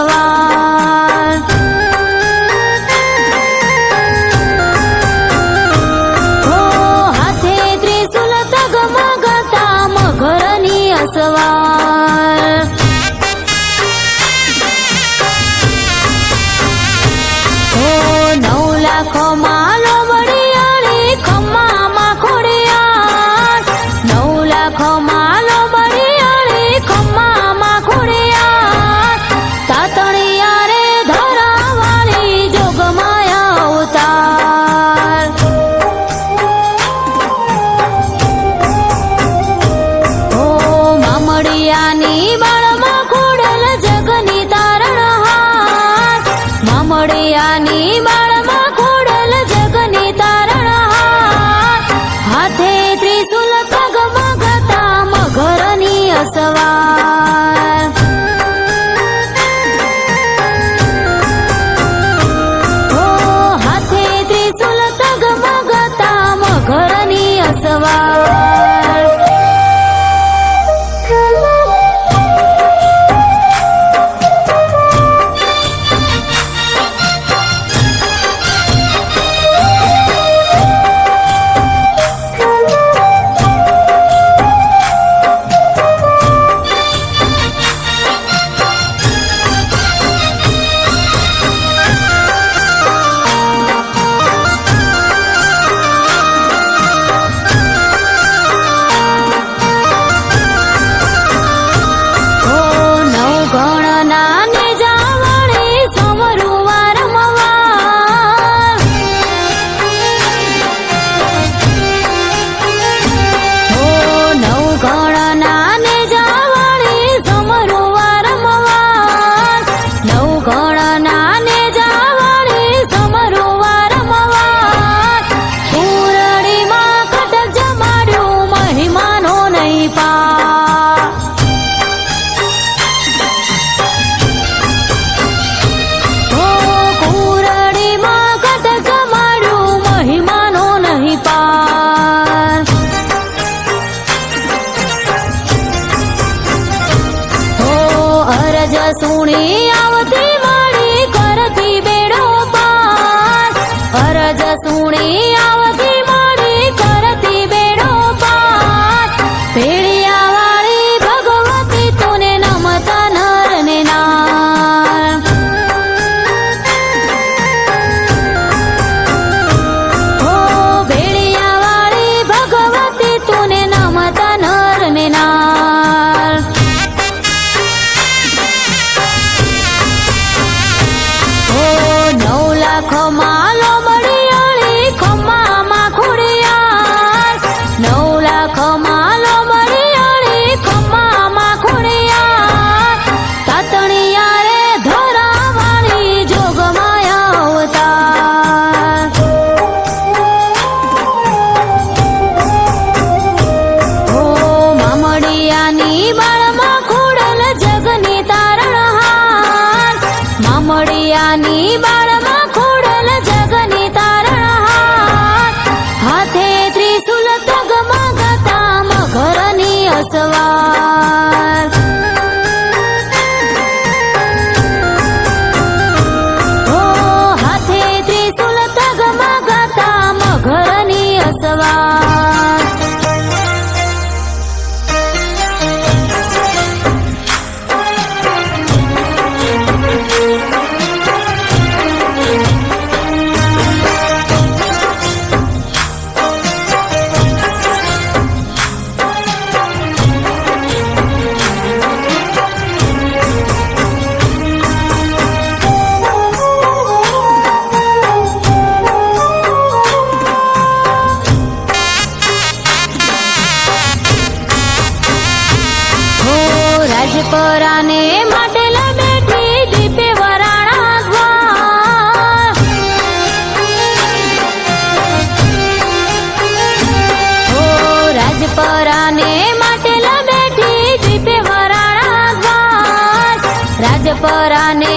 Salama மொழியா நீ வா পরাণে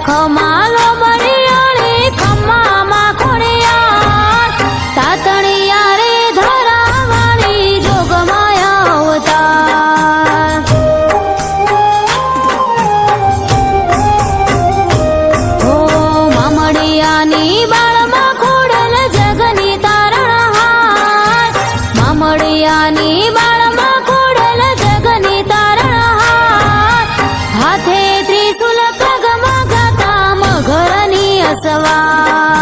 ખમાલો બળિયાણે ખમ્મા માખોડિયાર તાતણિયા રે ધરાવાણી જોગમાયા અવતાર. હો મામડિયાની બાળમાં ખોડલ બાળ Love.